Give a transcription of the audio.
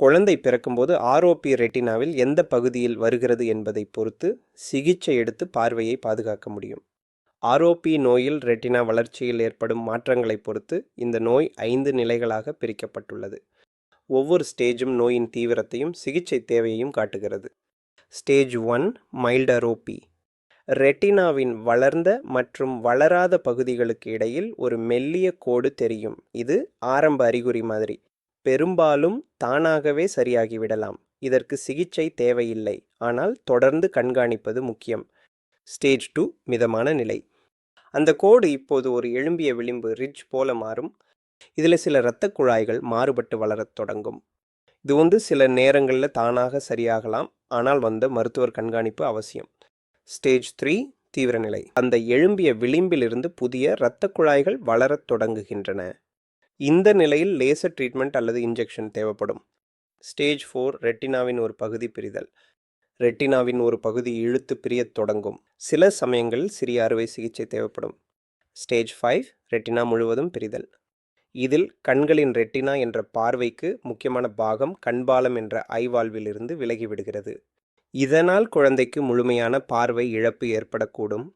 குழந்தை பிறக்கும்போது ஆர்ஓபி ரெட்டினாவில் எந்த பகுதியில் வருகிறது என்பதை பொறுத்து சிகிச்சை எடுத்து பார்வையை பாதுகாக்க முடியும். ஆர்ஓபி நோயில் ரெட்டினா வளர்ச்சியில் ஏற்படும் மாற்றங்களை பொறுத்து இந்த நோய் ஐந்து நிலைகளாக பிரிக்கப்பட்டுள்ளது. ஒவ்வொரு ஸ்டேஜும் நோயின் தீவிரத்தையும் சிகிச்சை தேவையையும் காட்டுகிறது. ஸ்டேஜ் ஒன் மைல்டரோபி ரெட்டினாவின் வளர்ந்த மற்றும் வளராத பகுதிகளுக்கு இடையில் ஒரு மெல்லிய கோடு தெரியும். இது ஆரம்ப அறிகுறி மாதிரி. பெரும்பாலும் தானாகவே சரியாகிவிடலாம் இதற்கு சிகிச்சை தேவையில்லை. ஆனால் தொடர்ந்து கண்காணிப்பது முக்கியம். ஸ்டேஜ் டூ மிதமான நிலை. அந்த கோடு இப்போது ஒரு எழும்பிய விளிம்பு ரிட்ஜ் போல மாறும். இதில் சில இரத்த குழாய்கள் மாறுபட்டு வளரத் தொடங்கும். இது வந்து சில நேரங்களில் தானாக சரியாகலாம். ஆனால் வந்த மருத்துவர் கண்காணிப்பு அவசியம். ஸ்டேஜ் த்ரீ தீவிர நிலை. அந்த எழும்பிய விளிம்பிலிருந்து புதிய இரத்த குழாய்கள் வளரத் தொடங்குகின்றன. இந்த நிலையில் லேசர் ட்ரீட்மெண்ட் அல்லது இன்ஜெக்ஷன் தேவைப்படும். ஸ்டேஜ் ஃபோர் ரெட்டினாவின் ஒரு பகுதி பிரிதல். ரெட்டினாவின் ஒரு பகுதி இழுத்து பிரியத் தொடங்கும். சில சமயங்களில் சிறிய அறுவை சிகிச்சை தேவைப்படும். ஸ்டேஜ் ஃபைவ் ரெட்டினா முழுவதும் பிரிதல். இதில் கண்களின் ரெட்டினா என்ற பார்வைக்கு முக்கியமான பாகம் கண்பாலம் என்ற ஐவால்விலிருந்து விலகிவிடுகிறது இதனால் குழந்தைக்கு முழுமையான பார்வை இழப்பு ஏற்படக்கூடும்.